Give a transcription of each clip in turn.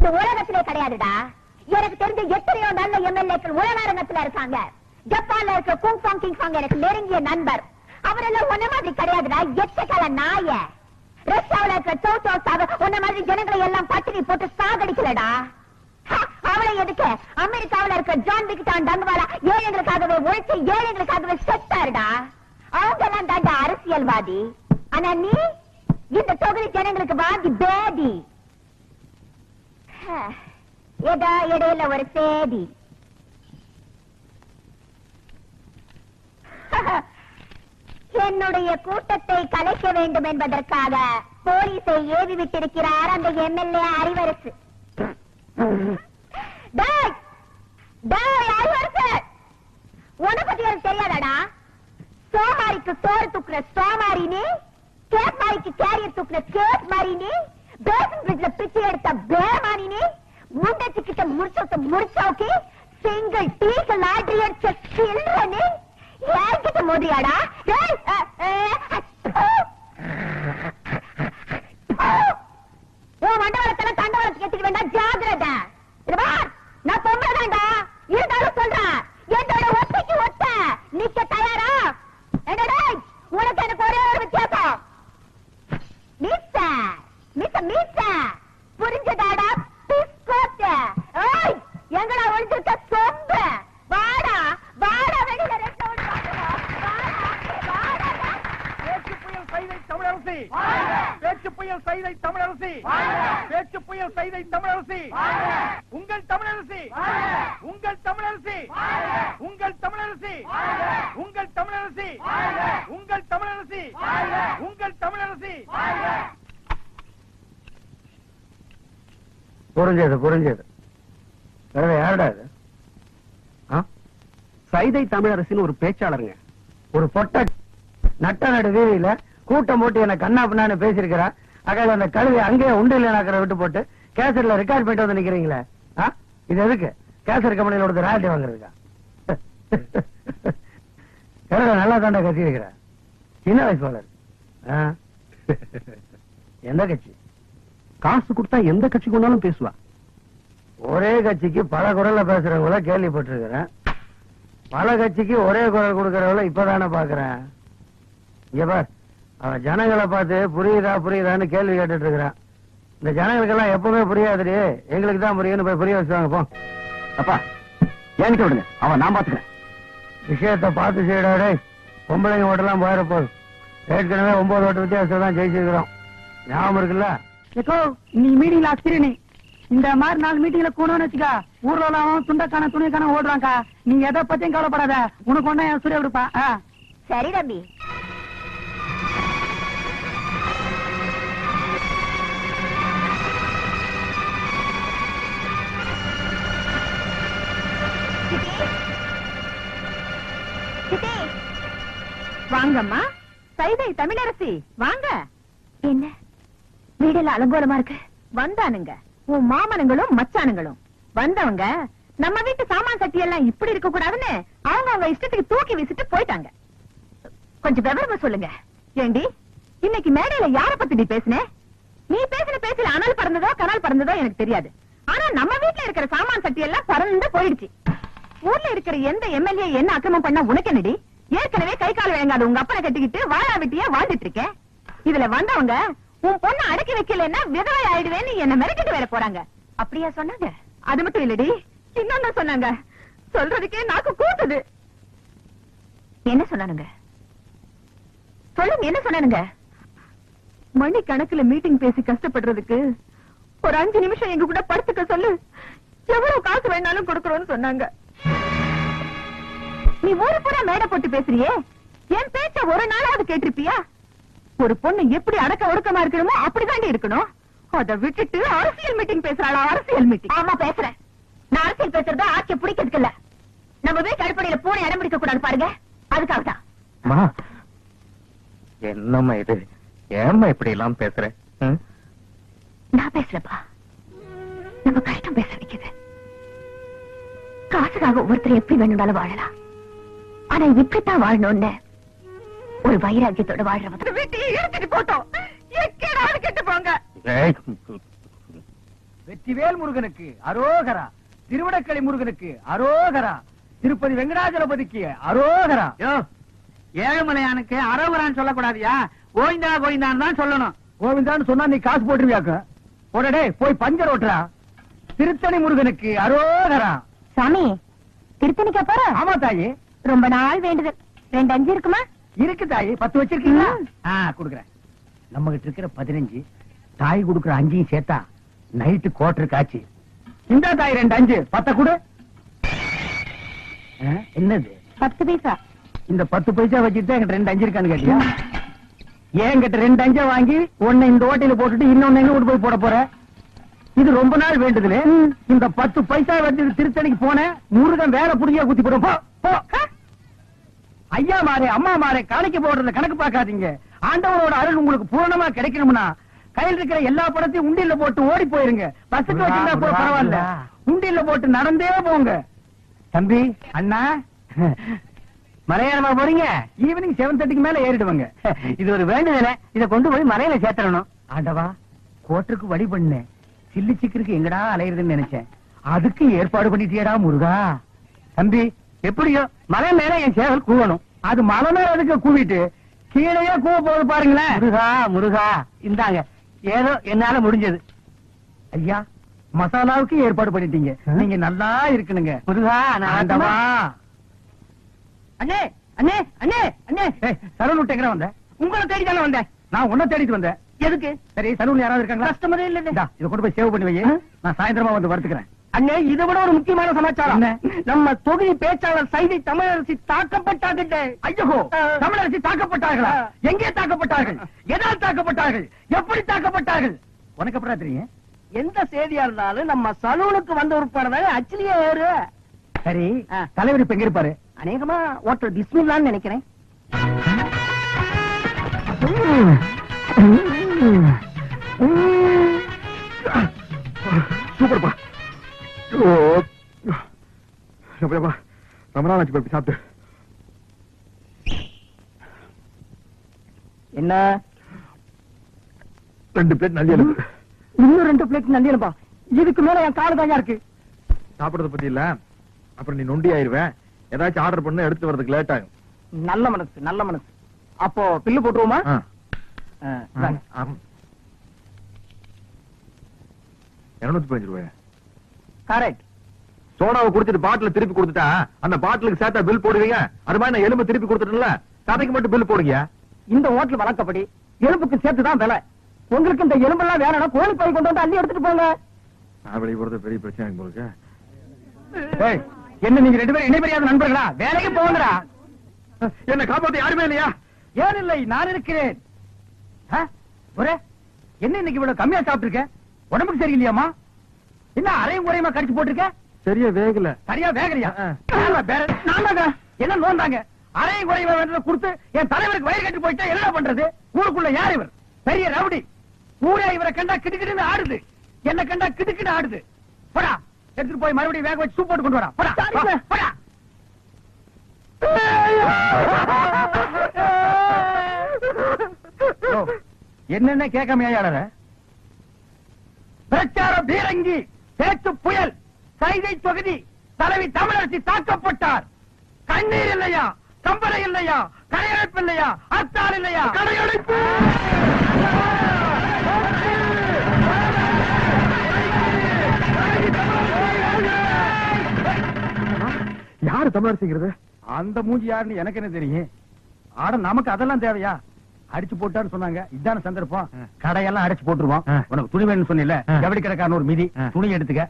இந்த உலகத்திலே கிடையாதுடா. எனக்கு தெரிஞ்ச எத்தனையோ நல்ல எம்எல்ஏக்கள் உலகாரங்கத்துல இருக்காங்க. ஜப்பான்ல இருக்க குங் பாங் கிங் பாங் எனக்கு நெருங்கிய நண்பர். அவரெல்லாம் ஒன்ன மாதிரி கிடையாதுடா. எச்சக்கால நாய. ரஷ்யாவில இருக்க சோ சோ சாவ உன்ன மாதிரி ஜனங்களை எல்லாம் பட்டினி போட்டு சாகடிக்கலடா. அவளை எதுக்கு? அமெரிக்காவில இருக்க ஜான் விக்டான் டங்குவாலா ஏழைகளுக்காகவே உழைச்சு ஏழைகளுக்காகவே செத்தாருடா. அவங்க எல்லாம் தாண்டா அரசியல்வாதி. ஆனா நீ இந்த தொகுதி ஜனங்களுக்கு வாதி பேதி. ஏதோ இடையில ஒரு சேதி என்னுடைய கூட்டத்தை கலைக்க வேண்டும் என்பதற்காக போலீஸை ஏவி விட்டிருக்கிறார் அந்த எம்எல்ஏ அறிவரசு உனக்கு டேய், தெரியாதாடா? சோமாரிக்கு சோறு தூக்குற சோமாரி கேப் மாரிக்கு கேரியர் தூக்குற கேப் மாரி பேசன் பிரிட்ஜ்ல பிச்சை எடுத்த பேமானி நீ கிட்ட முடிச்சோத்த முடிச்சோக்கி சிங்கிள் டீக்கு லாட்ரி அடிச்ச சில்ற யார்கிட்ட மோதியாடா. டேய், அ, அ, அ, வேண்டாம் ஜாகிரதை இது பார், நான் பொம்பளைதான்டா. இருந்தாலும் சொல்றேன் என்னோட ஒத்தைக்கு ஒத்த நிக்க தயாரா என்னடா உனக்கு எனக்கு ஒரே ஒரு வித்தியாசம் மீச மீச மீச புரிஞ்சதாடா பிஸ்கோத்த ஏய் எங்கடா ஒளிஞ்சிருக்க சொம்பு வாடா வாடா வெளியில ரெண்டு ஓடி வாடா வாடா பேச்சு புயல் சைதை தமிழரசி பேச்சு புயல் சைதை தமிழரசி பேச்சு புயல் சைதை தமிழரசி உங்கள் தமிழரசி. உங்கள் தமிழரசி. உங்கள் தமிழரசி. உங்கள் தமிழரசி. உங்கள் தமிழரசி. உங்கள் தமிழரசி. புரிஞ்சது புரிஞ்சது வேற யாருடா இது? ஆ? சைதை தமிழரசின்னு ஒரு பேச்சாளருங்க. ஒரு பொட்ட நட்ட நடு வீதியில கூட்டம் போட்டு என்ன கண்ணா பின்னான்னு பேசியிருக்கிறா அகையில அந்த கழுவி அங்கேயே உண்டு இல்லைனாக்கிற விட்டு போட்டு கேசட்ல ரெக்கார்ட் பண்ணிட்டு வந்து நிக்கிறீங்களே. இது எதுக்கு? கேசரி கம்பெனியில ராயல்ட்டி வாங்குறதுக்கா? கரட நல்லா தாண்டா கத்தி இருக்கிற சின்ன வயசு போல ஆ? எந்த கட்சி? காசு கொடுத்தா எந்த கட்சிக்கு வேணாலும் பேசுவா. ஒரே கட்சிக்கு பல குரல்ல பேசுறவங்கள கேள்விப்பட்டிருக்கிறேன். பல கட்சிக்கு ஒரே குரல் கொடுக்கறவங்கள இப்பதானே பாக்குறேன் இங்க பார் அவன் ஜனங்களை பார்த்து புரியுதா புரியுதான்னு கேள்வி கேட்டுட்டு இருக்கிறான். இந்த ஜனங்களுக்கெல்லாம் எப்பவுமே புரியாதுடி. எங்களுக்கு தான் புரியும்னு போய் புரிய வச்சுவாங்க போ. அப்பா என்கிட்ட விடுங்க. அவன் நான் பாத்துக்கிறேன் விஷயத்த பார்த்து செய்யடா டேய். பொம்பளைங்க ஓட்டெல்லாம் போயிட போகுது. ஏற்கனவே ஒன்பது ஓட்டு வித்தியாசம் தான் ஜெயிச்சிருக்கிறோம். ஞாபகம் இருக்குல்ல? ஏக்கோ நீ மீட்டிங்ல அஸ்திரி இந்த மாதிரி நாலு மீட்டிங்ல கூடன்னு வச்சுக்கா ஊர்ல உள்ளவன் துண்டக்கான துணிக்கான ஓடுறாங்கக்கா நீ எதை பத்தியும் கவலைப்படாத. உனக்கு ஒண்ணா என் சூரிய விடுப்பா. சரி தம்பி. வாங்கம்மா. சைதை தமிழரசி வாங்க. என்ன? வீடெல்லாம் அலங்கோலமா இருக்கு. வந்தானுங்க. உன் மாமனுங்களும் மச்சானுங்களும். வந்தவங்க நம்ம வீட்டு சாமான் சட்டி எல்லாம் இப்படி இருக்க கூடாதுன்னு அவங்க அவங்க இஷ்டத்துக்கு தூக்கி வீசிட்டு போயிட்டாங்க. கொஞ்சம் விவரமா சொல்லுங்க. ஏண்டி இன்னைக்கு மேடையில யார பத்தி நீ பேசுன? நீ பேசின பேச்சுல அனல் பறந்ததோ கனல் பறந்ததோ எனக்கு தெரியாது. ஆனா நம்ம வீட்டுல இருக்கிற சாமான் சட்டி எல்லாம் பறந்து போயிடுச்சு. ஊர்ல இருக்கிற எந்த எம்எல்ஏ என்ன அக்கிரமம் பண்ணா உனக்கு என்னடி? ஏற்கனவே கை கால் வேங்காத உங்க அப்பனை கட்டிக்கிட்டு வாழா வெட்டியா வாழ்ந்துட்டு இருக்கேன் இதுல வந்தவங்க உன் பொண்ணு அடக்கி வைக்கலன்னா விதவை ஆயிடுவேன்னு என்ன மிரட்டிட்டு வேற போறாங்க. அப்படியா சொன்னாங்க? அது மட்டும் இல்லடி. இன்னொன்னு சொன்னாங்க. சொல்றதுக்கே நாக்கு கூட்டுது என்ன சொன்னானுங்க? சொல்லுங்க என்ன சொன்னானுங்க? மணி கணக்குல மீட்டிங் பேசி கஷ்டப்படுறதுக்கு ஒரு அஞ்சு நிமிஷம் எங்க கூட படுத்துக்க சொல்லு. எவ்வளவு காசு வேணாலும் கொடுக்கறோம்னு சொன்னாங்க. நீ ஊரு பூரா மேடை போட்டு பேசுறியே? என் பேச்ச ஒரு நாளாவது கேட்டிருப்பியா? ஒரு பொண்ணு எப்படி அடக்க ஒடுக்கமா இருக்கணுமோ அப்படிதாண்டி இருக்கணும். அத விட்டுட்டு அரசியல் மீட்டிங் பேசுறாளா? அரசியல் மீட்டிங் ஆமா பேசுறேன். நான் அரசியல் பேசுறது ஆட்சியை பிடிக்கிறதுக்கு இல்ல. நம்ம வீட்டு அடிப்படையில பூனை இடம் பிடிக்க கூடாது பாருங்க. அதுக்காக தான். அம்மா என்னம்மா இது? ஏம்மா இப்படி எல்லாம் பேசுற? நான் பேசுறப்பா நம்ம கஷ்டம் பேச வைக்குது காசுக்காக ஒவ்வொருத்தர் எப்படி வேணும்னாலும் வாழலாம். ஆனா இப்படித்தான் வாழணும்னு. ஒரு வைராக்கியத்தோட வாழ்றவங்க வீட்டையே எடுத்துட்டு போட்டோம் கெட்டு போங்க? வெற்றிவேல் முருகனுக்கு அரோகரா. திருவிடக்களி முருகனுக்கு அரோகரா. திருப்பதி வெங்கடாஜலபதிக்கு அரோகரா. யோ ஏழுமலையானுக்கு அரோகரான்னு சொல்லக்கூடாதியா? கோவிந்தா கோவிந்தான்னு தான் சொல்லணும். கோவிந்தான்னு சொன்னா நீ காசு போட்டுருவியாக்க? உடனே போய் பஞ்சர் ஓட்டுறா. திருத்தணி முருகனுக்கு அரோகரா. சாமி திருத்தணிக்கா போற? ஆமா தாயி. ரொம்ப நாள் வேண்டுதல் ரெண்டு அஞ்சு இருக்குமா? இருக்கு தாயி. பத்து வச்சிருக்கீங்களா. ஆ குடுக்குறேன். நம்ம கிட்ட இருக்கிற பதினஞ்சு தாய் குடுக்குற அஞ்சையும் சேர்த்தா நைட்டு கோட்டர் காய்ச்சி. இந்த தாய் ரெண்டு அஞ்சு. பத்த கொடு. என்னது? பத்து பைசா. இந்த பத்து பைசா வச்சுட்டு என்கிட்ட ரெண்டு அஞ்சு இருக்கான்னு கேட்டியா? என்கிட்ட ரெண்டு அஞ்சா வாங்கி ஒண்ணு இந்த ஓட்டையில போட்டுட்டு இன்னொன்னு எங்க போய் போட போற? இது ரொம்ப நாள் வேண்டுதுல. இந்த பத்து பைசா வச்சு திருத்தணிக்கு போனேன். முருகன் வேற புடிங்க குத்தி போடும் போ ஐயா மாறே அம்மா மாறே காணிக்க போடுறத கணக்கு பார்க்காதீங்க. ஆண்டவரோட அருள் உங்களுக்கு பூரணமா கிடைக்கணும்னா கையில் இருக்கிற எல்லா பணத்தையும் உண்டியல்ல போட்டு ஓடி போயிருங்க. பஸ்ஸுக்கு வச்சிருந்தா கூட பரவாயில்ல. உண்டியல்ல போட்டு நடந்தே போங்க. தம்பி அண்ணா மலையாளமா போறீங்க? ஈவினிங் செவன் தேர்ட்டிக்கு மேல ஏறிடுவாங்க. இது ஒரு வேண்டுதல இத கொண்டு போய் மலையில சேர்த்தரணும். ஆண்டவா கோட்டுக்கு வழி பண்ணேன் சில்லி சிக்கருக்கு எங்கடா அலையுறதுன்னு நினைச்சேன். அதுக்கு ஏற்பாடு பண்ணிட்டியடா முருகா. தம்பி எப்படியோ மலை மேல என் சேவல் கூவணும் அது மலை மேல அதுக்கு கூவிட்டு? கீழேயே கூவ போகுது பாருங்களேன். முருகா முருகா. இந்தாங்க. ஏதோ என்னால முடிஞ்சது. ஐயா மசாலாவுக்கு ஏற்பாடு பண்ணிட்டீங்க. நீங்க நல்லா இருக்கணுங்க. முருகா ஆண்டவா. அண்ணே அண்ணே அண்ணே அண்ணே. விட்டு எங்க வந்த? உங்களை தேடி தானே வந்தேன். நான் உன்ன தேடிட்டு வந்தேன். எதுக்கு? சரி சலூன் யாராவது இருக்காங்களா? கஸ்டமரே இல்ல இத கொண்டு போய் சேவ் பண்ணி வை. நான் சாயந்தரமா வந்து வறுத்துக்கிறேன் அண்ணே இதை விட ஒரு முக்கியமான சமாச்சாரம். நம்ம தொகுதி பேச்சாளர் சைதை தமிழரசி தாக்கப்பட்டார்கள் ஐயோ தமிழரசி தாக்கப்பட்டார்களா? எங்கே தாக்கப்பட்டார்கள்? எதால் தாக்கப்பட்டார்கள்? எப்படி தாக்கப்பட்டார்கள்? உனக்கு அப்புறம் தெரியும்? எந்த செய்தியா இருந்தாலும் நம்ம சலூனுக்கு வந்த உட்பட அச்சிலேயே ஏறு சரி தலைவர் இப்ப எங்க இருப்பாரு? அநேகமா ஓட்டல் பிஸ்மில்லான்னு நினைக்கிறேன். எப்படியாப்பா ரொம்ப நாள் ஆச்சு போய் சாப்பிட்டு. என்ன? ரெண்டு பிளேட் நல்ல இன்னும் ரெண்டு பிளேட் நந்தியலப்பா. இதுக்கு மேல என் காடு இருக்கு. சாப்பிடறத பத்தி இல்ல. அப்புறம் நீ நொண்டி ஆயிருவேன். ஏதாச்சும் ஆர்டர் பண்ண எடுத்து வரதுக்கு லேட் ஆகும். நல்ல மனசு நல்ல மனசு. அப்போ பில்லு போட்டுருவோமா. இருநூத்தி பதினஞ்சு ரூபாய்? கரெக்ட் சோடாவை குடிச்சிட்டு பாட்டில திருப்பி கொடுத்துட்டா அந்த பாட்டிலுக்கு சேர்த்தா பில் போடுவீங்க? அது மாதிரி நான் எலும்பு திருப்பி கொடுத்துட்டேன்ல. கதைக்கு மட்டும் பில் போடுங்க. இந்த ஹோட்டல் வழக்கப்படி எலும்புக்கு சேர்த்து தான் விலை. உங்களுக்கு இந்த எலும்பெல்லாம் வேணும்னா கோழி பை கொண்டு வந்து அள்ளி எடுத்துட்டு போங்க. வெளியே போறது பெரிய பிரச்சனை இருக்கு. ஏய், என்ன நீங்க ரெண்டு பேரும் இணைபெரியாத நண்பர்களா? வேலைக்கு போங்கடா. என்ன காப்பாத்த யாருமே இல்லையா? ஏன் இல்லை நான் இருக்கிறேன். என்ன இன்னைக்கு இவ்வளவு கம்மியா சாப்பிட்டுருக்க? உடம்புக்கு சரியில்லையாமா என்ன அரையும் குறையுமா கடிச்சு போட்டிருக்க? சரியா வேகல. சரியா வேகலையா? ஆ. ஆமா, வேற நான் தாங்க என்ன நோந்தாங்க அரையும் குறையுமா வேண்டதை கொடுத்து என் தலைவருக்கு வயிறு கட்டி போயிட்டா என்ன பண்றது? ஊருக்குள்ள யார் இவர்? பெரிய ரவுடி. ஊரே இவரை கண்டா கிடுக்கிடுன்னு ஆடுது. என்ன கண்டா கிடுக்கிடு ஆடுது. போடா எடுத்துட்டு போய் மறுபடியும் வேக வச்சு சூப் போட்டு கொண்டு வரா. போடா போடா. என்னென்ன கேட்காம ஏழற பிரச்சார பீரங்கி. பேச்சு புயல். கைதை தொகுதி தலைவி தமிழரசி தாக்கப்பட்டார். கண்ணீர் இல்லையா? கம்பளை இல்லையா? கடையடைப்பு இல்லையா? அத்தால் இல்லையா? கடையடைப்பு யாரு தமிழரசிங்கிறது? அந்த மூஞ்சி யாருன்னு எனக்கு என்ன தெரியும்? ஆட நமக்கு அதெல்லாம் தேவையா? அடிச்சு போட்டான்னு சொன்னாங்க இதான சந்தர்ப்பம். கடையெல்லாம் அடிச்சு போட்டுருவோம். உனக்கு துணி வேணும்னு சொன்னில. ஜவுளி கடைக்காரன் ஒரு மிதி. துணி எடுத்துக்க.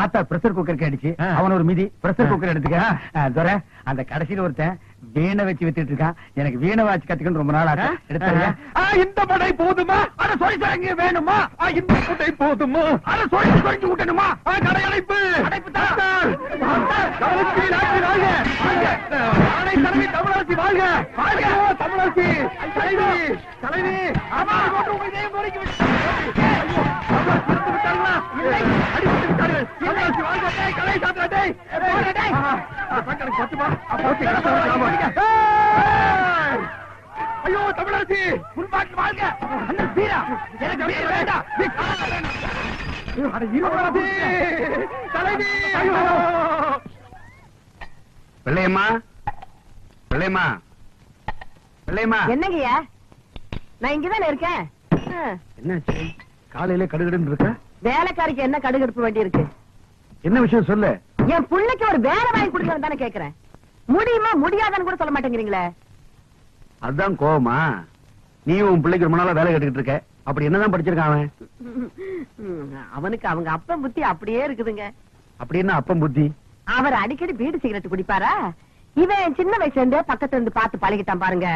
ஆத்தா பிரஷர் குக்கருக்கு அடிச்சு. அவன் ஒரு மிதி பிரஷர். குக்கர் எடுத்துக்க துரை அந்த கடைசியில ஒருத்தன் வீணை வச்சு வித்துட்டு இருக்கான் எனக்கு வீணை வாச்சு கத்துக்கணும் ரொம்ப நாள் ஆச்சு எடுத்தாங்க ஆ, இந்த படை போதுமா அட சொல்லி தரங்க வேணுமா இந்த படை போதுமா அட சொல்லி சொல்லி விட்டணுமா ஆ, கடையடைப்பு அடைப்பு. தமிழரசி வாழ்க தமிழரசி வாழ்க வாழ்க தமிழரசி தலைவி தலைவி! ஐயோ தமிழரசி முன்பாட்டு வாழ்க அந்த வீரா எனக்கு வீர வேண்டாம்! தலைவி ஐயோ பிள்ளையம்மா பிள்ளையம்மா என்னங்கய்யா? நான் இங்கதானே இருக்கேன். என்னாச்சு? காலையில கடுகடுன்னு இருக்க? வேலைக்காரிக்கு என்ன கடுகெடுப்பு வேண்டி இருக்கு என்ன விஷயம் சொல்லு. என் புள்ளைக்கு ஒரு வேலை வாங்கி கொடுக்கணும் தானே கேக்குறேன். முடியுமா முடியாதான்னு கூட சொல்ல மாட்டேங்கிறீங்களே? அதுதான் கோவமா. நீயும் உன் பிள்ளைக்கு ரொம்ப நாளா வேலை கட்டுக்கிட்டு இருக்க. அப்படி என்னதான் படிச்சிருக்கான் அவன்? அவனுக்கு அவங்க அப்பன் புத்தி அப்படியே இருக்குதுங்க. அப்படி என்ன புத்தி? அவர் அடிக்கடி பீடி சிகரெட் குடிப்பாரா? இவன் சின்ன வயசுல இருந்தே பக்கத்துல இருந்து பார்த்து பழகிட்டான் பாருங்க.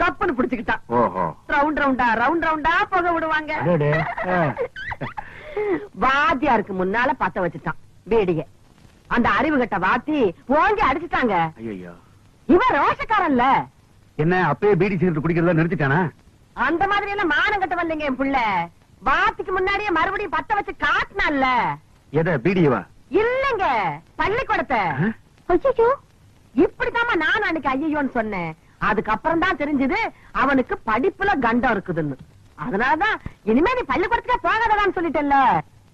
கப்புன்னு புடிச்சுக்கிட்டான். ஓஹோ. ரவுண்ட் ரவுண்டா ரவுண்ட் ரவுண்டா போக விடுவாங்க. வாத்தியாருக்கு முன்னால பத்த வச்சுட்டான் பீடிய அந்த அறிவு கட்ட வாத்தி ஓங்கி அடிச்சுட்டாங்க. இவன் ரோஷக்காரன்ல. என்ன அப்பயே பீடி சிகரெட் குடிக்கிறதா நிறுத்திட்டானா? அந்த மாதிரி எல்லாம் மானம் கட்ட வரலைங்க என் புள்ள. வாத்திக்கு முன்னாடியே மறுபடியும் பத்த வச்சு காட்டினான்ல. எத பீடியவா? இல்லங்க பள்ளிக்கூடத்தை. இப்படித்தாம்மா நான் அன்னைக்கு ஐயோன்னு சொன்னேன். அதுக்கப்புறம் தான் தெரிஞ்சது அவனுக்கு படிப்புல கண்டம் இருக்குதுன்னு. அதனாலதான் இனிமே நீ பள்ளிக்கூடத்துக்கே போகாதடான்னு சொல்லிட்டேன்ல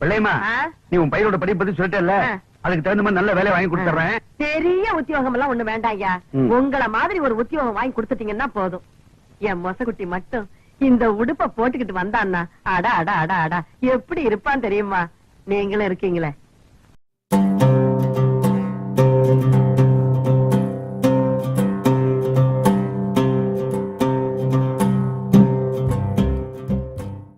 பிள்ளையம்மா ஆ? நீ உன் பையனோட படிப்பு பத்தி சொல்லிட்டல ஆ. அதுக்கு தகுந்த மாதிரி நல்ல வேலை வாங்கி கொடுத்துறேன் பெரிய உத்தியோகம் எல்லாம் ஒண்ணு வேண்டாம் ஐயா. உங்கள மாதிரி ஒரு உத்தியோகம் வாங்கி கொடுத்துட்டீங்கன்னா போதும். என் மொசகுட்டி மட்டும் இந்த உடுப்ப போட்டுக்கிட்டு வந்தான்னா அடா அடா அடா அடா. எப்படி இருப்பான் தெரியுமா? நீங்களும் இருக்கீங்களே.